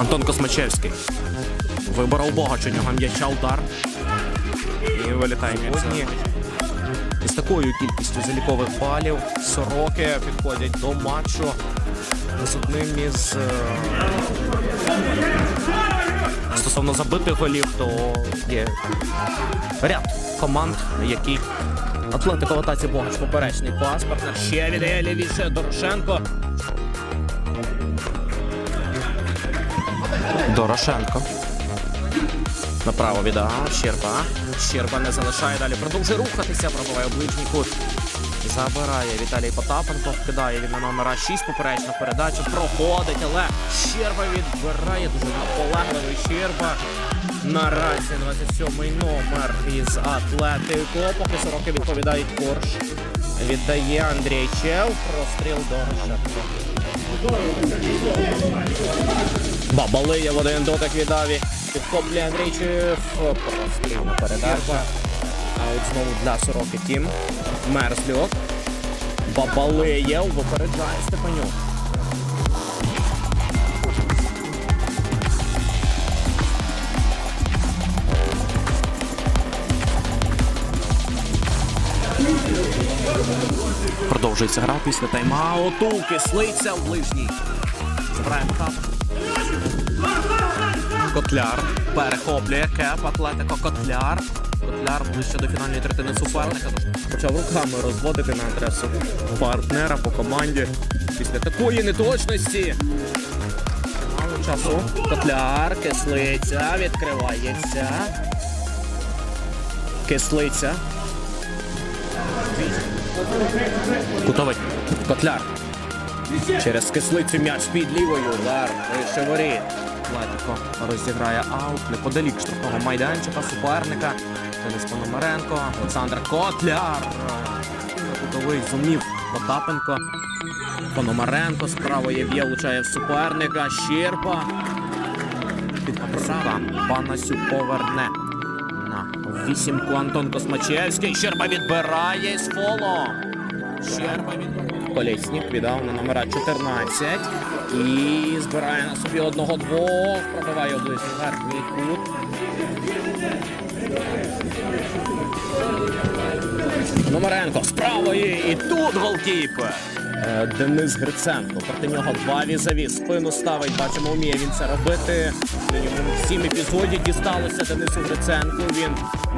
Антон Космачевський. Виборов Богач, у нього м'яча удар. І вилітає сьогодні. Із такою кількістю залікових балів сороки підходять до матчу з одним із е, стосовно забитих голів, то є ряд команд, які Атлетика в атаці Богач поперечний пас. Ще віддає лівіше Дорошенко. Дорошенко. Направо віддав. Щерба. Щерба не залишає далі. Продовжує рухатися. Пробиває обличний кут. Забирає Віталій Потапенко. Вкидає він на номера 6. Поперечна передача. Проходить, але Щерба відбирає. Дуже наполегливий Щерба. Наразі 27-й номер із Атлетико. Поки сороки відповідають Корж. Віддає Андрій Чев. Простріл Дорошенко. Бабалиєв один дотик віддав. Підхоплює Андрійчев. Прострільна передача. А от знову для сороки Тім. Мерзльок. Бабалиєв випереджає Степанюк. Продовжується гра після тайм-ауту. Кислиця в ближній. Забирає Потап. Котляр перехоплює кеп, Атлетико Котляр. Котляр ближче до фінальної третини суперника. Почав руками розводити на адресу партнера по команді. Після такої неточності. Мало часу. Котляр, кислиця, відкривається. Кислиця. Кутовий. Котляр. Через кислицю м'яч під лівою. Удар. Вище воріт. Латіко розіграє аут неподалік штрафного майданчика суперника. Денис Пономаренко. Олександр Котляр. Кутовий зумів Потапенко. Пономаренко з правої б'є, в суперника. Щерба. Підправа. Панасюк поверне. На вісімку Антон Космачевський. Щерба відбирає з фолом. Щерба від Колєснік віддав на номера 14 і збирає на собі одного-двох. Пробиває обличчя верхній кут. Номеренко з правої і тут голкіпер. Е, Денис Гриценко. Проти нього два візаві. Спину ставить. Бачимо, вміє він це робити. Мінімум сім епізодів дісталося Денису Гриценку. Він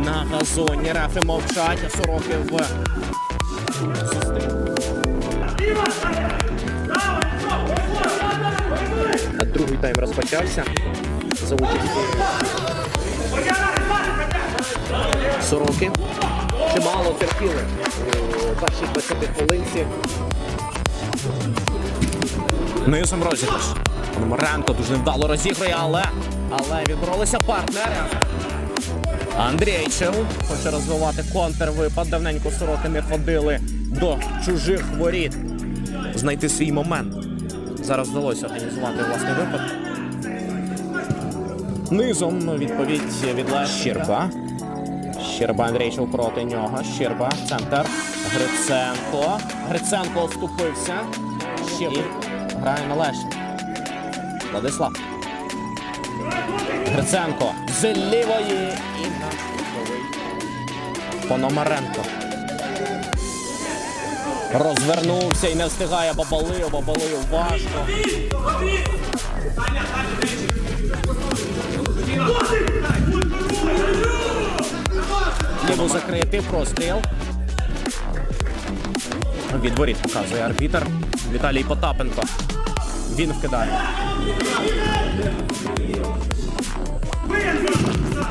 на газоні. Рефи мовчать, а тайм розпочався за участі сороки. Чимало терпіли у першій 20 хвилинці. Низом розіграш. Номеренко дуже невдало розігрує, але, але відборолися партнери. Андрійчев хоче розвивати контрвипад. Давненько сороки не ходили до чужих воріт. Знайти свій момент. Зараз вдалося організувати власний випад. Низом відповідь від Щерба. Щерба Андрійчев проти нього. Щерба, центр. Гриценко. Гриценко оступився. Щерба. Грає на Леш. Владислав. Гриценко з лівої і на кутовий. Пономаренко. Розвернувся і не встигає Бабалию. Бабалию важко. Ліву закрити, простріл. Від воріт показує арбітер. Віталій Потапенко. Він вкидає.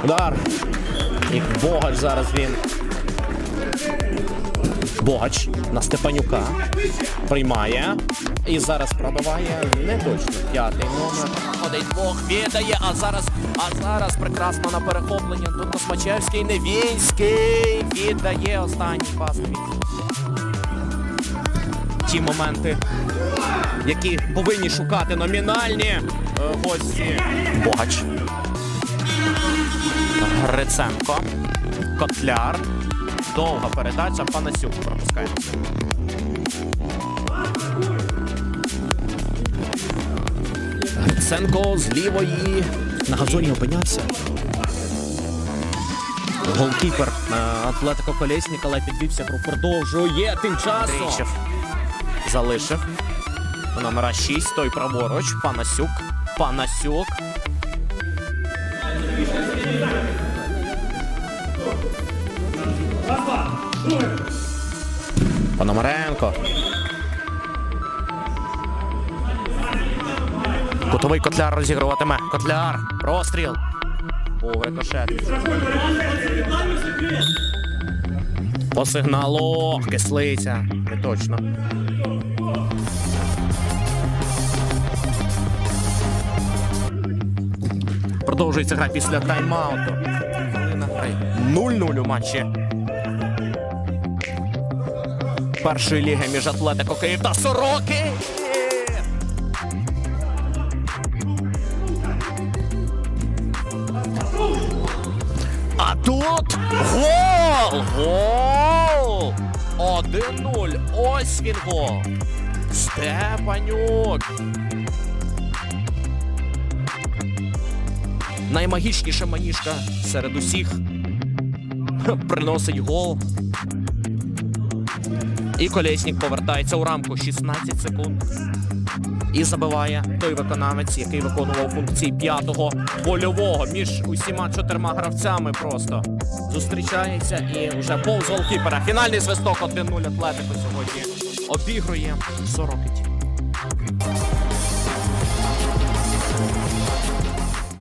Удар. І Богач зараз він. Богач на Степанюка. Приймає. І зараз пробиває не точно. П'ятий номер. Ходить двох, віддає, а зараз, а зараз прекрасно на перехоплення. Тут Космачевський, Невінський. Віддає останній пас. Ті моменти, які повинні шукати номінальні е, гості. Богач. Гриценко. Котляр. Довга передача. Панасюк пропускає. Гриценко. З лівої на газоні опинявся. Голкіпер е, Атлетико Колєснік, але підвівся продовжує тим часом. Дрічев залишив. Номера 6, той праворуч. Панасюк. Панасюк. Пономаренко. Кутовий котляр розігруватиме. Котляр. Простріл. Був рикошет. По сигналу. Кислиця. Не точно. Продовжується гра після тайм-ауту. Хвилина гри. 0-0 у матчі. Першої ліги між Атлетико Київ та Сороки. А тут гол! Гол! 1-0. Ось він гол. Степанюк. Наймагічніша маніжка серед усіх. Приносить гол. І колєснік повертається у рамку 16 секунд. І забиває той виконавець, який виконував функції п'ятого вольового між усіма чотирма гравцями. Просто зустрічається і вже повз голкіпера. Фінальний свисток 1-0 Атлетико сьогодні обігрує Сорокиті.